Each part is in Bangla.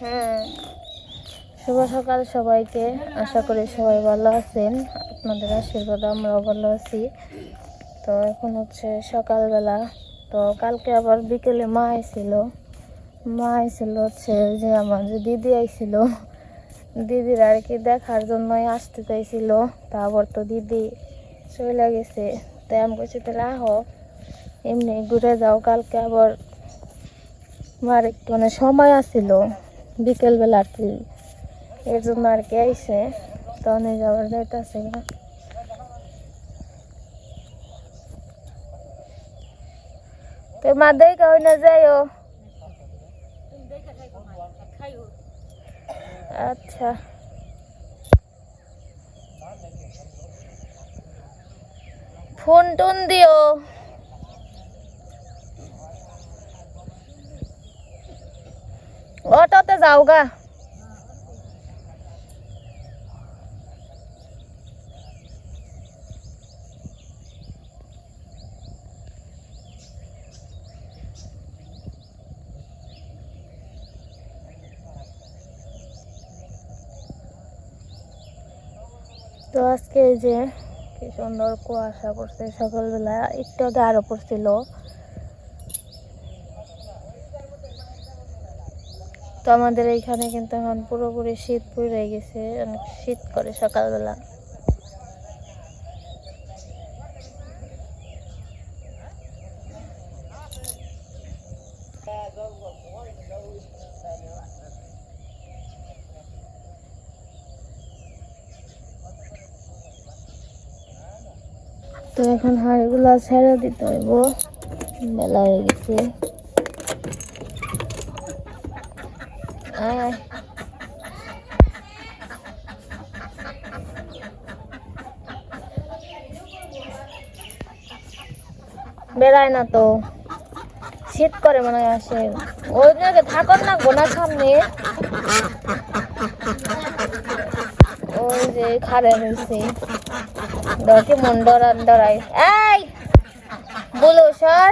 হ্যাঁ। শুভ সকাল সবাইকে। আশা করি সবাই ভালো আছেন। আপনাদের আশীর্বাদ আমরাও ভালো আছি। তো এখন হচ্ছে সকালবেলা। তো কালকে আবার বিকেলে মা আইছিল। মা আইছিল হচ্ছে যে আমার যে দিদি আইছিল। দিদির আর কি দেখার জন্যই আসতে চাইছিল। তারপর তো দিদি চলে গেছে। তাই আমি কইছি তাহলে আহো এমনি ঘুরে যাও, কালকে আবার মার একটু মানে সময় আছিল বিকেলবেলা আর কি। এর জন্য আর কি আইসে তখন এই যাবার যাইতেছে তো মা দেই কই না, যাইও। আচ্ছা। ফোন টোন দিও অটোতে যাও গা তো আজকে এই যে কি সুন্দর কুয়াশা পড়ছে সকালবেলা, একটু আগে আরও পড়ছিল। তো আমাদের এইখানে কিন্তু এখন পুরোপুরি শীত পড়ে গেছে, অনেক শীত করে সকালবেলা। তো এখন হাড়গুলা ছেড়ে দিতে হইব। বেলা হয়ে গেছে। বেড়ায় না তো। শীত করে মনে হয় আসে। ওই জায়গায় থাকন না গোনা সামনে। ওই যে খারে হয়েছে দরকে মন ডরান ডরাই এই! বলো সর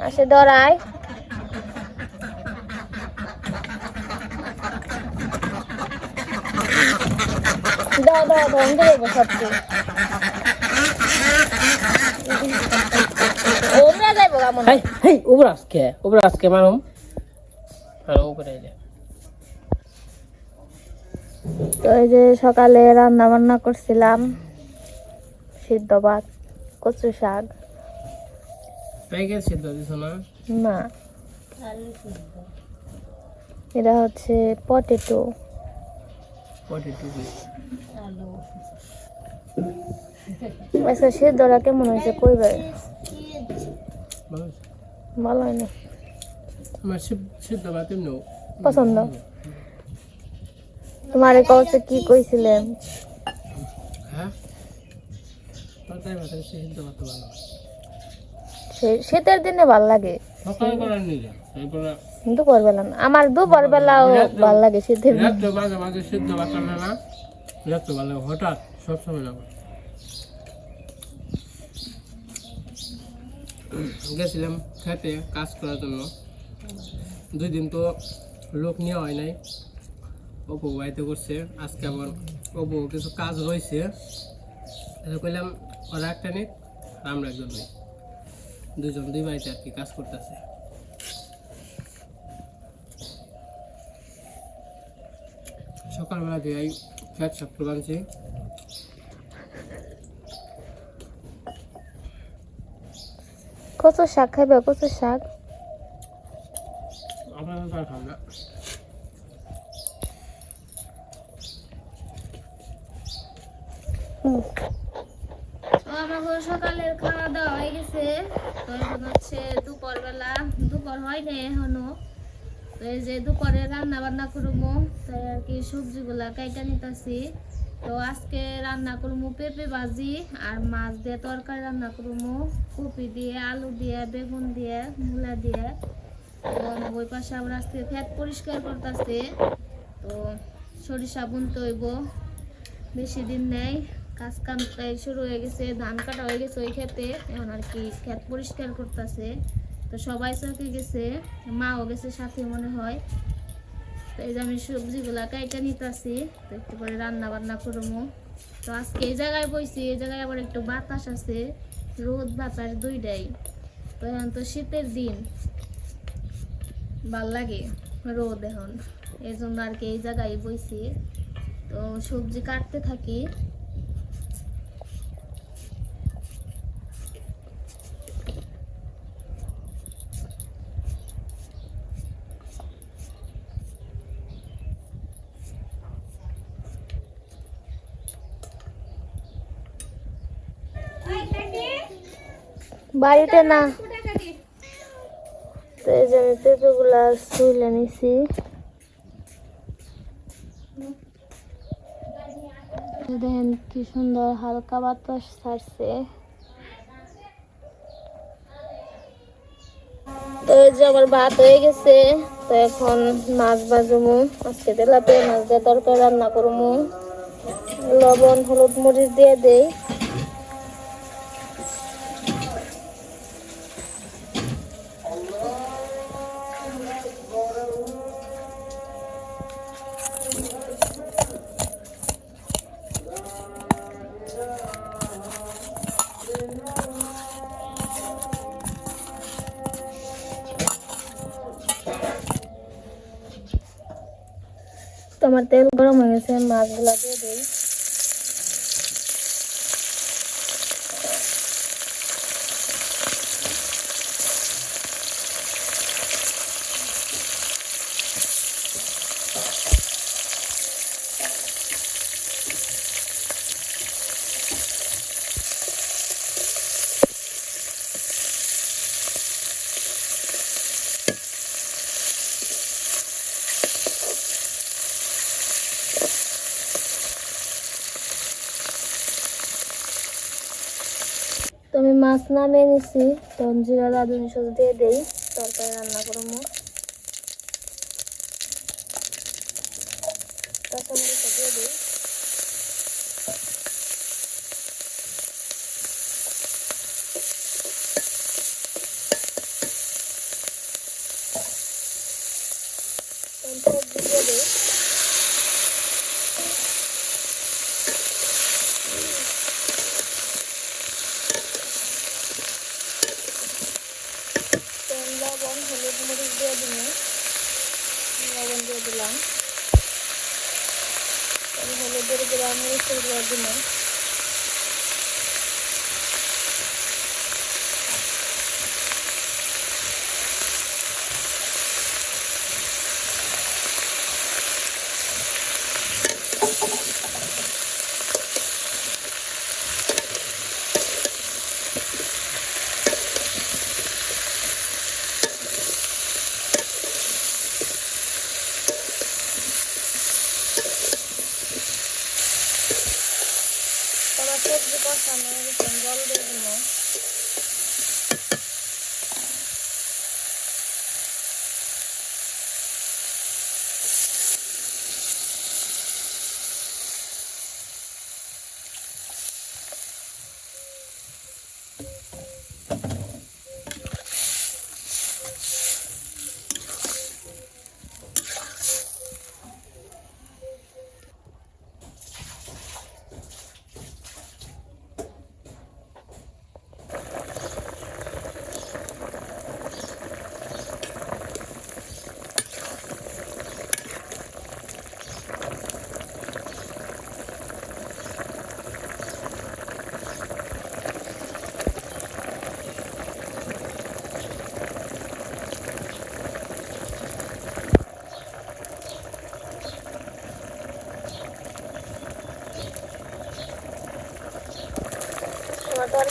আসে ডরাই দাও দাও আমি দেবো সবটি ওমরা যাইবো কেমন হেই আজকে উপর আজকে মানুম হ্যাঁ উপরে এলে তো এই যে সকালে রান্না বান্না করছিলাম সিদ্ধ ভাত কচু শাক। সিদ্ধ দিছ না? না। এটা হচ্ছে পটেটো। পটে আজকে সিদ্ধটা কেমন হয়েছে কইবে ভালো হয়নি। আমার সিদ্ধ ভাত পছন্দ? তোমার কৌছে কি হ্যাঁ? সে- শীতের দিনে ভালো লাগে। দুপুর বেলা না। আমার দুপুর বেলাও ভালো লাগে শীতের মাঝে মাঝে সিদ্ধ ভাত না। ভালো লাগে। হঠাৎ সবসময় না গেছিলাম খেতে কাজ করার জন্য। দুই দিন তো লোক নেওয়া হয় নাই। অপু বাড়িতে করছে আজকে আবার অপু কিছু কাজ রয়েছে কইলাম ওরা একটা নিক আমরা একজন নিই। দুজন দুই বাড়িতে আর কি কাজ করতেছে। সকালবেলা দিয়ে ফ্যাট শাক বানছি। কচু শাক খাইবে কচু শাক? আপনারা তো আর খান না আমার সকালের খাওয়া দাওয়া হয়ে গেছে। এখন হচ্ছে দুপুর বেলা দুপুর এখনও। এই যে রান্না বান্না করব আর কি সবজিগুলা নিতেছি। তো আজকে রান্না করব পেঁপে ভাজি আর মাছ দিয়ে তরকারি রান্না কপি দিয়ে, আলু দিয়ে, বেগুন দিয়ে, মূলা দিয়ে। ওই পাশে আবার আজকে ফ্যাট পরিষ্কার করতেছে। তো সরিষা বুনতে হইব, বেশি দিন নেই। কাজ কাম প্রায় শুরু হয়ে গেছে, ধান কাটা হয়ে গেছে ওই ক্ষেতে, এখন আর কি ক্ষেত পরিষ্কার করতেছে। তো সবাই চকে গেছে, মাও গেছে সাথে মনে হয়। তো এই যে আমি সবজিগুলা কাইটা নিতেছি, তো একটু পরে রান্না বান্না করব। তো আজকে এই জায়গায় বইছি, এই জায়গায় আবার একটু বাতাস আছে, রোদ বাতাস দুইটাই। তো এখন তো শীতের দিন, ভালো লাগে রোদ এখন। এই জন্য আর কি এই জায়গায় বইছি। তো সবজি কাটতে থাকি। বাড়িতে না। তো এই যে আমি পেঁপেগুলা তুলে নিছি। দেখেন কি সুন্দর হালকা বাতাস ছাড়ছে। তো এই যে আমার ভাত হয়ে গেছে, তো এখন মাছ ভাজবো আজকে তেলাপিয়া মাছ দিয়ে তরকারি রান্না করব লবণ, হলুদ, মরিচ দিয়ে দেই। আমার তেল গরম হয়ে গেছে মাছগুলা দিয়ে দিই তো আমি মাছ নামিয়ে নিছি। তো জিরা রাঁধুনি সস দিয়ে দেই, তরকারি রান্না করব। তখন দিয়ে দিই সবজি দিয়ে দিই তেল লবণ হলুদ মরিচ দিয়ে দিন লবণ দিয়ে দিলাম। হলুদের গুঁড়া দিলাম।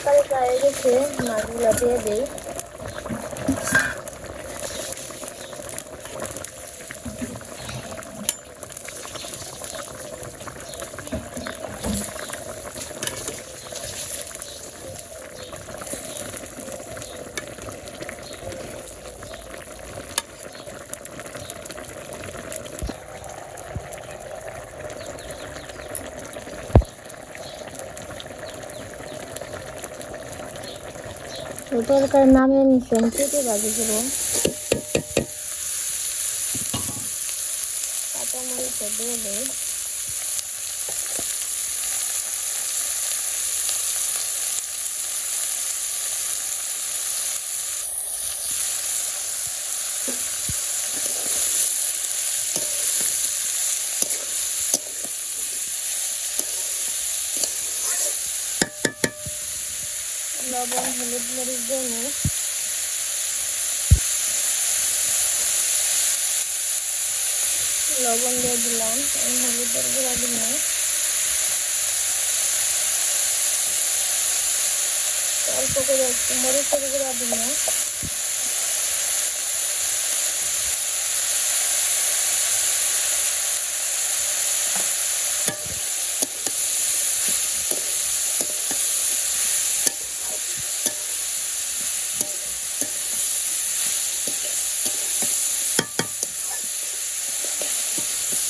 আমার তরকারি প্রায় হয়ে গেছে মাছগুলো দিয়ে দিই তরকারি নামিয়ে নিচ্ছেন পেঁপে ভাজি করব কাঁচামরিচ দিয়ে দেয় লবণ হলুদ মরিচ দিয়ে লবণ দিয়ে দিলাম আমি হলুদের গুঁড়া দিলাম অল্প করে একটু মরিচের গুঁড়া দিলাম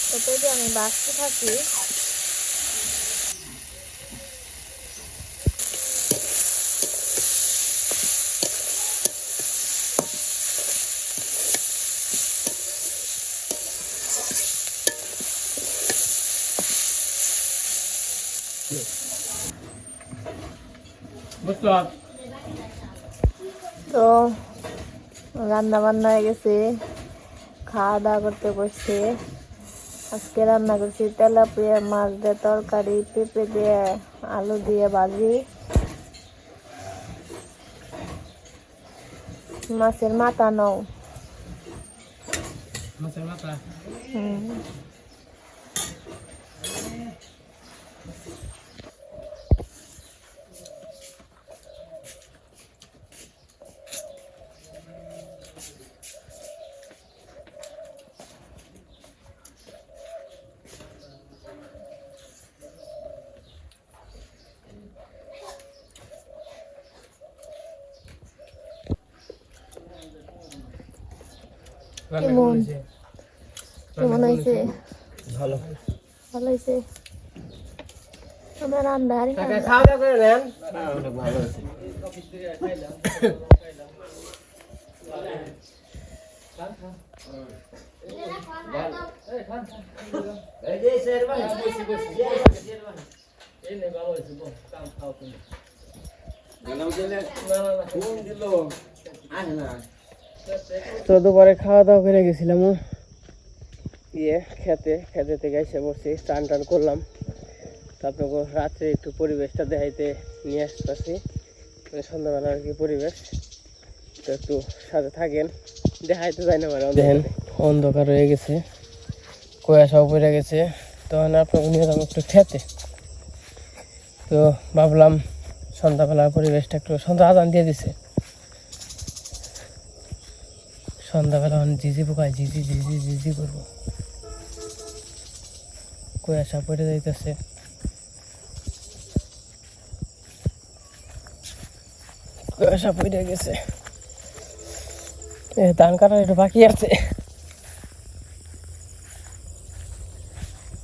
তো যদি আমি বাঁচতে থাকি তো রান্না বান্না হয়ে গেছে খাওয়া দাওয়া করতে বসছে। আজকে রান্না করছি তেলাপিয়া মাছ দিয়ে তরকারি পেঁপে দিয়ে আলু দিয়ে ভাজি। মাছের মাথা নাও। মাছের মাথা? হুম। কেমন? কেমন হয়েছে? ভালো ভালো হয়েছে আমার রান্নার কাকা খাওয়া দাওয়া করে নেন ভালো হয়েছে তো দুপুরে খাওয়া দাওয়া করে গেছিলাম ইয়ে খেতে খেতে থেকে এসে বসছি টান টান করলাম তারপরে রাত্রে একটু পরিবেশটা দেখাইতে নিয়ে আসতেছি। মানে সন্ধ্যাবেলা আর কি পরিবেশ। তো একটু সাথে থাকেন, দেখাইতে যায় না মানে দেখেন, অন্ধকার হয়ে গেছে, কুয়াশাও পড়ে গেছে। তখন আপনাকে নিয়ে যাব একটু খেতে। তো ভাবলাম সন্ধ্যাবেলার পরিবেশটা একটু সন্ধ্যা আজান দিয়ে দিছে। সন্ধ্যাবেলা এখন জিজি পোকায় জিজি জিজি জিজি করব। কুয়াশা পড়ে যাইতেছে। কুয়াশা পড়ে গেছে। ধান কাটা একটু বাকি আছে।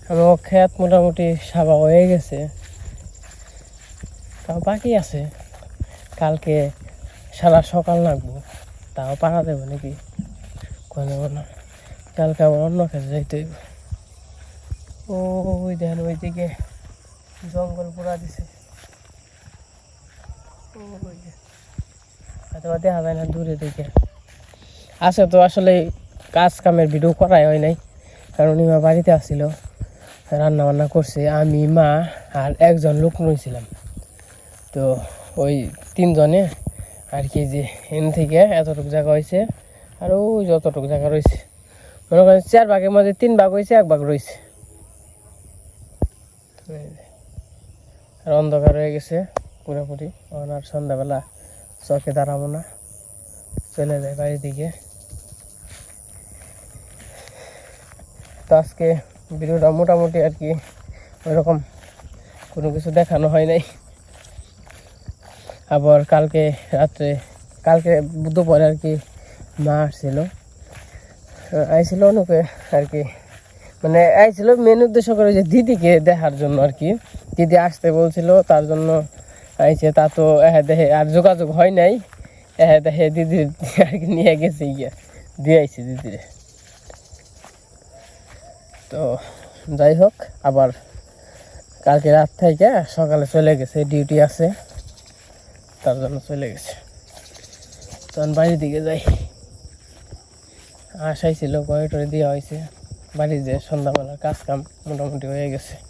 আমার খেত মোটামুটি সাবা হয়ে গেছে। তাও বাকি আছে। কালকে সারা সকাল লাগবো তাও পারা দেবো নাকি? দেবো না। কালকে আবার অন্য কাজে যাইতে হইব। ওই দেখেন ওইদিকে জঙ্গল পুরা দিছে। হয়তো দেখা যায় না দূরে দিকে। আছে তো আসলে কাজ কামের ভিডিও করাই হয় নাই। কারণ ইমা বাড়িতে আসছিল রান্না বান্না করছে। আমি, মা আর একজন লোক রয়েছিলাম। তো ওই তিনজনে আর কি যে এন থেকে এতটুকু জায়গা হয়েছে। আর ওই যতটুকু জায়গা রয়েছে। মনে করেন চার ভাগের মধ্যে তিন ভাগ হয়েছে, এক ভাগ রয়েছে। আর অন্ধকার হয়ে গেছে পুরোপুরি। আর সন্ধ্যাবেলা চকে দাঁড়াবো না। চলে যায় বাড়ির দিকে। তো আজকে ভিডিওটা মোটামুটি আর কি ওইরকম কোনো কিছু দেখানো হয় নাই। আবার কালকে রাত্রে, কালকে দুপুরে আর কি মা আসছিল। আইছিল অনুকে আর কি মানে আইছিল মেন উদ্দেশ্য করে যে দিদিকে দেখার জন্য আর কি দিদি আসতে বলছিল, তার জন্য আইছে, তা তো এহে দেখে আর যোগাযোগ হয় নাই। এহে হ্যাঁ দিদি আর কি নিয়ে গেছে গিয়া, দিয়ে আইছি দিদিরে। তো যাই হোক, আবার কালকে রাত থেকে সকালে চলে গেছে ডিউটি আছে। তার জন্য চলে গেছে। তখন বাড়ির দিকে যাই। আশাই ছিল কয়েকটরে দেওয়া হয়েছে? বাড়ির যে সন্ধ্যাবেলার কাজ কাম মোটামুটি হয়ে গেছে।